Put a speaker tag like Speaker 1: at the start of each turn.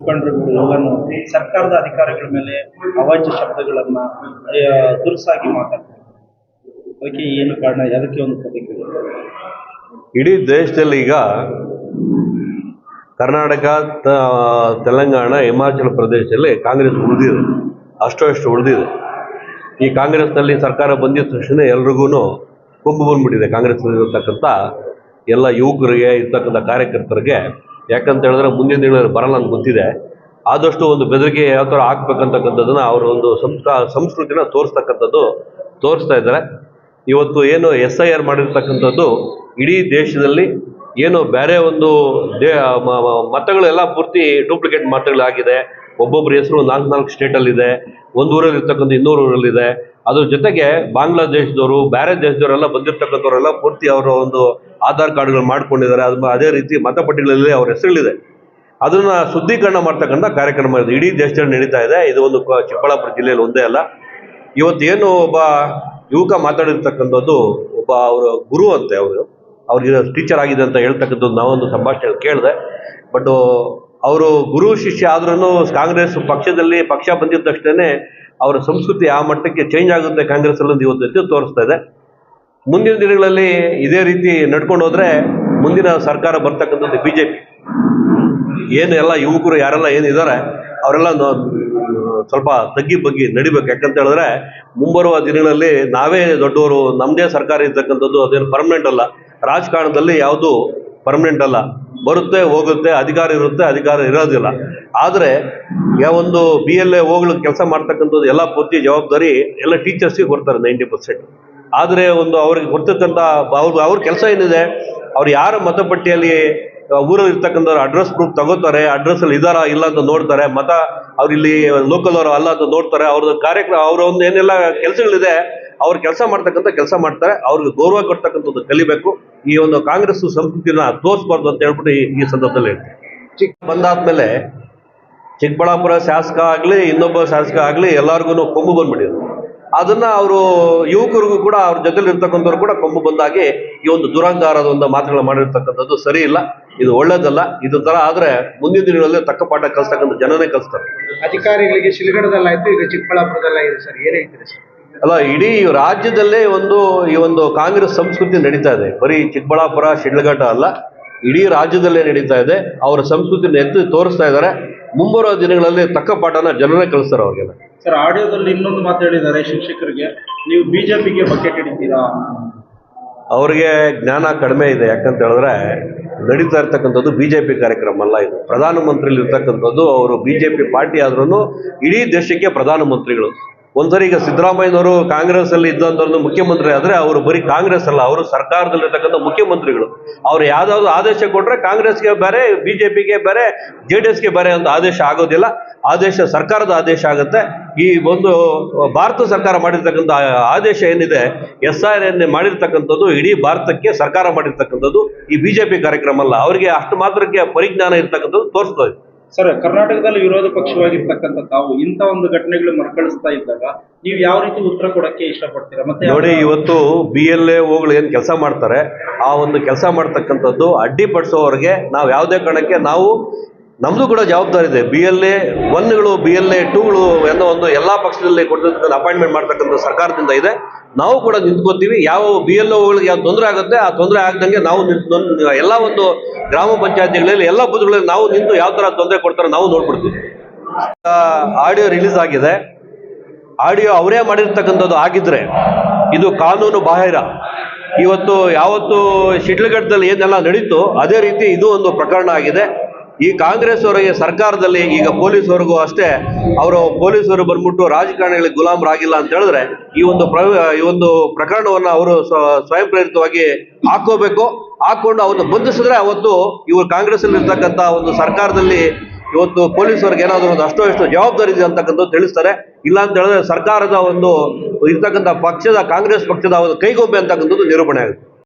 Speaker 1: ಮುಖಂಡರುಗಳು ಎಲ್ಲಾನು ಸರ್ಕಾರದ ಅಧಿಕಾರಿಗಳ ಮೇಲೆ ಅವಾಚ್ಯ ಶಬ್ದಗಳನ್ನ ದುರ್ಸಾಗಿ ಮಾತಾಡ್ತಾರೆ. ಅದಕ್ಕೆ ಏನು ಕಾರಣ? ಅದಕ್ಕೆ ಒಂದು ಪ್ರತಿಕ್ರಿಯೆ.
Speaker 2: ಇಡೀ ದೇಶದಲ್ಲಿ ಈಗ ಕರ್ನಾಟಕ ತೆಲಂಗಾಣ, ಹಿಮಾಚಲ ಪ್ರದೇಶದಲ್ಲಿ ಕಾಂಗ್ರೆಸ್ ಉಳಿದಿದೆ. ಅಷ್ಟೋ ಅಷ್ಟು ಉಳಿದಿದೆ. ಈ ಕಾಂಗ್ರೆಸ್ನಲ್ಲಿ ಸರ್ಕಾರ ಬಂದಿದ ತಕ್ಷಣ ಎಲ್ರಿಗೂ ಕುಂಬು ಬಂದ್ಬಿಟ್ಟಿದೆ ಕಾಂಗ್ರೆಸ್ ಇರತಕ್ಕಂಥ ಎಲ್ಲ ಯುವಕರಿಗೆ, ಇರ್ತಕ್ಕಂಥ ಕಾರ್ಯಕರ್ತರಿಗೆ. ಯಾಕಂತ ಹೇಳಿದ್ರೆ ಮುಂದಿನ ದಿನಗಳಲ್ಲಿ ಬರಲ್ಲ ಅಂತ ಗೊತ್ತಿದೆ. ಆದಷ್ಟು ಒಂದು ಬೆದರಿಕೆ ಯಾವ ಥರ ಹಾಕ್ಬೇಕಂತಕ್ಕಂಥದ್ದನ್ನ ಅವರ ಒಂದು ಸಂಸ್ಕಾ, ಸಂಸ್ಕೃತಿನ ತೋರಿಸ್ತಕ್ಕಂಥದ್ದು ತೋರಿಸ್ತಾ ಇದ್ದಾರೆ. ಇವತ್ತು ಏನು ಎಸ್ ಐ ಆರ್ ಮಾಡಿರ್ತಕ್ಕಂಥದ್ದು ಇಡೀ ದೇಶದಲ್ಲಿ ಏನು ಬೇರೆ ಒಂದು ದೇ ಮತಗಳೆಲ್ಲ ಪೂರ್ತಿ ಡೂಪ್ಲಿಕೇಟ್ ಮತಗಳಾಗಿದೆ. ಒಬ್ಬೊಬ್ಬರ ಹೆಸರು ನಾಲ್ಕು ನಾಲ್ಕು ಸ್ಟೇಟಲ್ಲಿದೆ. ಒಂದು ಊರಲ್ಲಿ ಇರ್ತಕ್ಕಂಥ ಇನ್ನೂರು ಊರಲ್ಲಿದೆ. ಅದ್ರ ಜೊತೆಗೆ ಬಾಂಗ್ಲಾದೇಶದವರು ಬೇರೆ ದೇಶದವರೆಲ್ಲ ಬಂದಿರ್ತಕ್ಕಂಥವರೆಲ್ಲ ಪೂರ್ತಿ ಅವರ ಒಂದು ಆಧಾರ್ ಕಾರ್ಡ್ಗಳು ಮಾಡ್ಕೊಂಡಿದ್ದಾರೆ. ಅದು ಅದೇ ರೀತಿ ಮತಪಟ್ಟಿಗಳಲ್ಲಿ ಅವ್ರ ಹೆಸರುಗಳಿದೆ ಅದನ್ನ ಶುದ್ಧೀಕರಣ ಮಾಡ್ತಕ್ಕಂಥ ಕಾರ್ಯಕ್ರಮ ಇದೆ. ಇಡೀ ದೇಶದಲ್ಲಿ ನಡೀತಾ ಇದೆ. ಇದು ಒಂದು ಚಿಕ್ಕಬಳ್ಳಾಪುರ ಜಿಲ್ಲೆಯಲ್ಲಿ ಒಂದೇ ಅಲ್ಲ. ಇವತ್ತೇನು ಒಬ್ಬ ಯುವಕ ಮಾತಾಡಿರ್ತಕ್ಕಂಥದ್ದು, ಒಬ್ಬ ಅವರ ಗುರು ಅಂತೆ ಅವರು. ಅವ್ರಿಗೆ ಟೀಚರ್ ಆಗಿದೆ ಅಂತ ಹೇಳ್ತಕ್ಕಂಥದ್ದು ನಾವೊಂದು ಸಂಭಾಷಣೆ ಕೇಳಿದೆ. ಬಟ್ ಅವರು ಗುರು, ಶಿಷ್ಯ ಆದ್ರೂ ಕಾಂಗ್ರೆಸ್ ಪಕ್ಷದಲ್ಲಿ ಪಕ್ಷ ಬಂದಿದ್ದ ತಕ್ಷಣ ಅವರ ಸಂಸ್ಕೃತಿ ಆ ಮಟ್ಟಕ್ಕೆ ಚೇಂಜ್ ಆಗುತ್ತೆ ಕಾಂಗ್ರೆಸ್ ಅಲ್ಲಿ ಇವತ್ತು ತೋರಿಸ್ತಾ ಇದೆ. ಮುಂದಿನ ದಿನಗಳಲ್ಲಿ ಇದೇ ರೀತಿ ನಡ್ಕೊಂಡು ಹೋದ್ರೆ ಮುಂದಿನ ಸರ್ಕಾರ ಬರ್ತಕ್ಕಂಥದ್ದು ಬಿ ಜೆ ಪಿ ಏನು ಎಲ್ಲ ಯುವಕರು ಯಾರೆಲ್ಲ ಏನಿದ್ದಾರೆ ಅವರೆಲ್ಲ ಸ್ವಲ್ಪ ತಗ್ಗಿ ಬಗ್ಗಿ ನಡಿಬೇಕು. ಯಾಕಂತ ಹೇಳಿದ್ರೆ ಮುಂಬರುವ ದಿನಗಳಲ್ಲಿ ನಾವೇ ದೊಡ್ಡವರು ನಮ್ಮದೇ ಸರ್ಕಾರ ಇರ್ತಕ್ಕಂಥದ್ದು ಅದೇನು ಪರ್ಮನೆಂಟ್ ಅಲ್ಲ. ರಾಜಕಾರಣದಲ್ಲಿ ಯಾವುದು ಪರ್ಮನೆಂಟ್ ಅಲ್ಲ. ಬರುತ್ತೆ, ಹೋಗುತ್ತೆ, ಅಧಿಕಾರ ಇರುತ್ತೆ, ಅಧಿಕಾರ ಇರೋದಿಲ್ಲ. ಆದರೆ ಯಾವ ಒಂದು ಬಿ ಎಲ್ ಎ ಹೋಗ್ಲಿಕ್ಕೆ ಕೆಲಸ ಮಾಡ್ತಕ್ಕಂಥದ್ದು ಎಲ್ಲ ಪೂರ್ತಿ ಜವಾಬ್ದಾರಿ ಎಲ್ಲ ಟೀಚರ್ಸ್ಗೆ ಕೊಡ್ತಾರೆ ನೈಂಟಿ ಪರ್ಸೆಂಟ್ ಆದರೆ ಒಂದು ಅವ್ರಿಗೆ ಕೊಡ್ತಕ್ಕಂಥ, ಅವ್ರ ಅವ್ರ ಕೆಲಸ ಏನಿದೆ, ಅವ್ರು ಯಾರ ಮತಪಟ್ಟಿಯಲ್ಲಿ ಊರಲ್ಲಿ ಇರ್ತಕ್ಕಂಥವ್ರು ಅಡ್ರೆಸ್ ಪ್ರೂಫ್ ತಗೋತಾರೆ ಅಡ್ರೆಸ್ ಅಲ್ಲಿ ಇದಾರಾ, ಇಲ್ಲ ಅಂತ ನೋಡ್ತಾರೆ, ಮತ ಅವ್ರು ಇಲ್ಲಿ ಲೋಕಲ್ ಅವರು ಅಲ್ಲ ಅಂತ ನೋಡ್ತಾರೆ, ಅವ್ರದ್ದು ಕಾರ್ಯಕ್ರಮ ಅವ್ರ ಒಂದು ಏನೆಲ್ಲ ಕೆಲಸಗಳಿದೆ, ಅವ್ರು ಕೆಲಸ ಮಾಡ್ತಕ್ಕಂಥ ಕೆಲಸ ಮಾಡ್ತಾರೆ, ಅವ್ರಿಗೆ ಗೌರವ ಕೊಡ್ತಕ್ಕಂಥದ್ದು ಕಲಿಬೇಕು. ಈ ಒಂದು ಕಾಂಗ್ರೆಸ್ ಸಂಸ್ಕೃತಿನ ತೋರಿಸ್ಬಾರ್ದು ಅಂತ ಹೇಳ್ಬಿಟ್ಟು ಈ- ಸಂದರ್ಭದಲ್ಲಿ ಹೇಳ್ತೀನಿ. ಚಿಕ್ಕ ಬಂದಾದ್ಮೇಲೆ ಚಿಕ್ಕಬಳ್ಳಾಪುರ ಶಾಸಕ ಆಗಲಿ, ಇನ್ನೊಬ್ಬ ಶಾಸಕ ಆಗಲಿ ಎಲ್ಲರಿಗೂ ಕೊಂಬು ಬಂದ್ಬಿಟ್ಟಿದ್ರು ಅದನ್ನ ಅವರು ಯುವಕರಿಗೂ ಕೂಡ ಅವ್ರ ಜೊತೆಲಿ ಇರ್ತಕ್ಕಂಥವ್ರು ಕೂಡ ಕೊಂಬು ಬಂದಾಗಿ ಈ ಒಂದು ದುರಂಗಾರದ ಒಂದು ಮಾತುಗಳು ಮಾಡಿರ್ತಕ್ಕಂಥದ್ದು ಸರಿ ಇಲ್ಲ. ಇದು ಒಳ್ಳೇದಲ್ಲ. ಇದು ತರ ಆದ್ರೆ ಮುಂದಿನ ದಿನಗಳಲ್ಲಿ ತಕ್ಕ ಪಾಠ ಕಲಿಸ್ತಕ್ಕಂಥ ಜನನೇ ಕಲಿಸ್ತಾರೆ.
Speaker 3: ಅಧಿಕಾರಿಗಳಿಗೆ ಶಿಲಗಡದಲ್ಲಾಯ್ತು, ಈಗ ಚಿಕ್ಕಬಳ್ಳಾಪುರದಲ್ಲಾಗಿದೆ ಸರ್. ಏನೇ ಸರ್?
Speaker 2: ಅಲ್ಲ ಇಡೀ ರಾಜ್ಯದಲ್ಲೇ ಒಂದು ಈ ಒಂದು ಕಾಂಗ್ರೆಸ್ ಸಂಸ್ಕೃತಿ ನಡೀತಾ ಇದೆ. ಬರೀ ಚಿಕ್ಕಬಳ್ಳಾಪುರ ಶಿಡ್ಲಘಟ್ಟ ಅಲ್ಲ ಇಡೀ ರಾಜ್ಯದಲ್ಲೇ ನಡೀತಾ ಇದೆ. ಅವರ ಸಂಸ್ಕೃತಿನ ಎತ್ತಿ ತೋರಿಸ್ತಾ ಇದ್ದಾರೆ. ಮುಂಬರುವ ದಿನಗಳಲ್ಲಿ ತಕ್ಕ ಪಾಠನ ಜನರೇ ಕಲಿಸ್ತಾರೆ ಅವ್ರಿಗೆಲ್ಲ.
Speaker 1: ಸರ್ ಆಡಿಯೋದಲ್ಲಿ ಇನ್ನೊಂದು ಮಾತು ಹೇಳಿದ್ದಾರೆ ಶಿಕ್ಷಕರಿಗೆ. ನೀವು ಬಿಜೆಪಿಗೆ ಬಕೆಟ್ ಹಿಡಿತೀರಾ?
Speaker 2: ಅವ್ರಿಗೆ ಜ್ಞಾನ ಕಡಿಮೆ ಇದೆ. ಯಾಕಂತ ಹೇಳಿದ್ರೆ ನಡೀತಾ ಇರ್ತಕ್ಕಂಥದ್ದು ಬಿ ಜೆ ಪಿ ಕಾರ್ಯಕ್ರಮ ಅಲ್ಲ ಇದು. ಪ್ರಧಾನಮಂತ್ರಿಲಿ ಇರ್ತಕ್ಕಂಥದ್ದು ಅವರು ಬಿ ಜೆ ಪಿ ಪಾರ್ಟಿ ಆದ್ರೂ ಇಡೀ ದೇಶಕ್ಕೆ ಪ್ರಧಾನಮಂತ್ರಿಗಳು. ಒಂದ್ಸರಿ ಈಗ ಸಿದ್ದರಾಮಯ್ಯನವರು ಕಾಂಗ್ರೆಸ್ ಅಲ್ಲಿ ಒಂದು ಮುಖ್ಯಮಂತ್ರಿ ಆದ್ರೆ ಅವರು ಬರೀ ಕಾಂಗ್ರೆಸ್ ಅಲ್ಲ, ಅವರು ಸರ್ಕಾರದಲ್ಲಿರ್ತಕ್ಕಂಥ ಮುಖ್ಯಮಂತ್ರಿಗಳು. ಅವ್ರು ಯಾವ್ದಾವ್ದು ಆದೇಶ ಕೊಟ್ರೆ ಕಾಂಗ್ರೆಸ್ಗೆ ಬೇರೆ, ಬಿಜೆಪಿಗೆ ಬೇರೆ ಜೆ ಡಿ ಎಸ್ಗೆ ಬೇರೆ ಅಂತ ಆದೇಶ ಆಗೋದಿಲ್ಲ. ಆದೇಶ ಸರ್ಕಾರದ ಆದೇಶ ಆಗುತ್ತೆ. ಈ ಒಂದು ಭಾರತ ಸರ್ಕಾರ ಮಾಡಿರ್ತಕ್ಕಂಥ ಆದೇಶ ಏನಿದೆ ಎಸ್ ಆರ್ ಎನ್ ಮಾಡಿರ್ತಕ್ಕಂಥದ್ದು ಇಡೀ ಭಾರತಕ್ಕೆ ಸರ್ಕಾರ ಮಾಡಿರ್ತಕ್ಕಂಥದ್ದು ಈ ಬಿಜೆಪಿ ಕಾರ್ಯಕ್ರಮ ಅಲ್ಲ. ಅವರಿಗೆ ಅಷ್ಟು ಮಾತ್ರಕ್ಕೆ ಪರಿಜ್ಞಾನ ಇರ್ತಕ್ಕಂಥದ್ದು ತೋರಿಸ್ತದೆ
Speaker 1: ಸರ್ ಕರ್ನಾಟಕದಲ್ಲಿ ವಿರೋಧ ಪಕ್ಷವಾಗಿರ್ತಕ್ಕಂತ ತಾವು ಇಂಥ ಒಂದು ಘಟನೆಗಳು ಮರುಕಳಿಸ್ತಾ ಇದ್ದಾಗ ನೀವು ಯಾವ ರೀತಿ ಉತ್ತರ ಕೊಡಕ್ಕೆ ಇಷ್ಟಪಡ್ತೀರಾ? ಮತ್ತೆ
Speaker 2: ನೋಡಿ ಇವತ್ತು ಬಿ ಎಲ್ ಎ ಓಗಳು ಏನು ಕೆಲಸ ಮಾಡ್ತಾರೆ ಆ ಒಂದು ಕೆಲಸ ಮಾಡ್ತಕ್ಕಂಥದ್ದು ಅಡ್ಡಿಪಡಿಸೋರಿಗೆ ನಾವು ಯಾವುದೇ ಕಾರಣಕ್ಕೆ ನಾವು ನಮ್ದು ಕೂಡ ಜವಾಬ್ದಾರಿ ಇದೆ. ಬಿ ಎಲ್ ಎ ಒನ್ಗಳು ಬಿ ಎಲ್ ಎ ಟೂಗಳು ಅನ್ನೋ ಒಂದು ಎಲ್ಲಾ ಪಕ್ಷದಲ್ಲಿ ಕೊಟ್ಟಿರ್ತಕ್ಕಂಥ ಅಪಾಯಿಂಟ್ಮೆಂಟ್ ಮಾಡ್ತಕ್ಕಂಥ ಸರ್ಕಾರದಿಂದ ಇದೆ. ನಾವು ಕೂಡ ನಿಂತ್ಕೋತೀವಿ. ಯಾವ ಬಿ ಎಲ್ ಒಗಳಿಗೆ ಯಾವ ತೊಂದರೆ ಆಗುತ್ತೆ, ಆ ತೊಂದರೆ ಆಗದಂಗೆ ನಾವು ನಿಂತು ಎಲ್ಲ ಒಂದು ಗ್ರಾಮ ಪಂಚಾಯತಿಗಳಲ್ಲಿ, ಎಲ್ಲ ಬೂತ್ಗಳಲ್ಲಿ ನಾವು ನಿಂತು ಯಾವ ತರ ತೊಂದರೆ ಕೊಡ್ತಾರೆ ನಾವು ನೋಡ್ಬಿಡ್ತೀವಿ. ಆಡಿಯೋ ರಿಲೀಸ್ ಆಗಿದೆ. ಆಡಿಯೋ ಅವರೇ ಮಾಡಿರ್ತಕ್ಕಂಥದ್ದು ಆಗಿದ್ರೆ ಇದು ಕಾನೂನು ಬಾಹಿರ. ಇವತ್ತು ಯಾವತ್ತು ಶಿಡ್ಲಘಟ್ಟದಲ್ಲಿ ಏನೆಲ್ಲ ನಡೀತು ಅದೇ ರೀತಿ ಇದು ಒಂದು ಪ್ರಕರಣ ಆಗಿದೆ. ಈ ಕಾಂಗ್ರೆಸ್ ಅವರಿಗೆ ಸರ್ಕಾರದಲ್ಲಿ ಈಗ ಪೊಲೀಸವರೆಗೂ ಅಷ್ಟೇ, ಅವರು ಪೊಲೀಸರು ಬಂದ್ಬಿಟ್ಟು ರಾಜಕಾರಣಿಗಳಿಗೆ ಗುಲಾಮರಾಗಿಲ್ಲ ಅಂತ ಹೇಳಿದ್ರೆ ಈ ಒಂದು ಪ್ರ ಈ ಒಂದು ಪ್ರಕರಣವನ್ನ ಅವರು ಸ್ವ- ಸ್ವಯಂ ಪ್ರೇರಿತವಾಗಿ ಹಾಕೋಬೇಕು. ಹಾಕೊಂಡು ಅವ್ರನ್ನ ಬಂಧಿಸಿದ್ರೆ ಅವತ್ತು ಇವರು ಕಾಂಗ್ರೆಸ್ ಅಲ್ಲಿ ಇರ್ತಕ್ಕಂಥ ಒಂದು ಸರ್ಕಾರದಲ್ಲಿ ಇವತ್ತು ಪೊಲೀಸರಿಗೆ ಏನಾದರೂ ಒಂದು ಅಷ್ಟೋ ಎಷ್ಟು ಜವಾಬ್ದಾರಿ ಇದೆ ಅಂತಕ್ಕಂಥದ್ದು ತಿಳಿಸ್ತಾರೆ. ಇಲ್ಲ ಅಂತ ಹೇಳಿದ್ರೆ ಸರ್ಕಾರದ ಒಂದು ಇರ್ತಕ್ಕಂಥ ಪಕ್ಷದ, ಕಾಂಗ್ರೆಸ್ ಪಕ್ಷದ ಒಂದು ಕೈಗೊಂಬೆ ಅಂತಕ್ಕಂಥದ್ದು ನಿರೂಪಣೆ ಆಗುತ್ತೆ.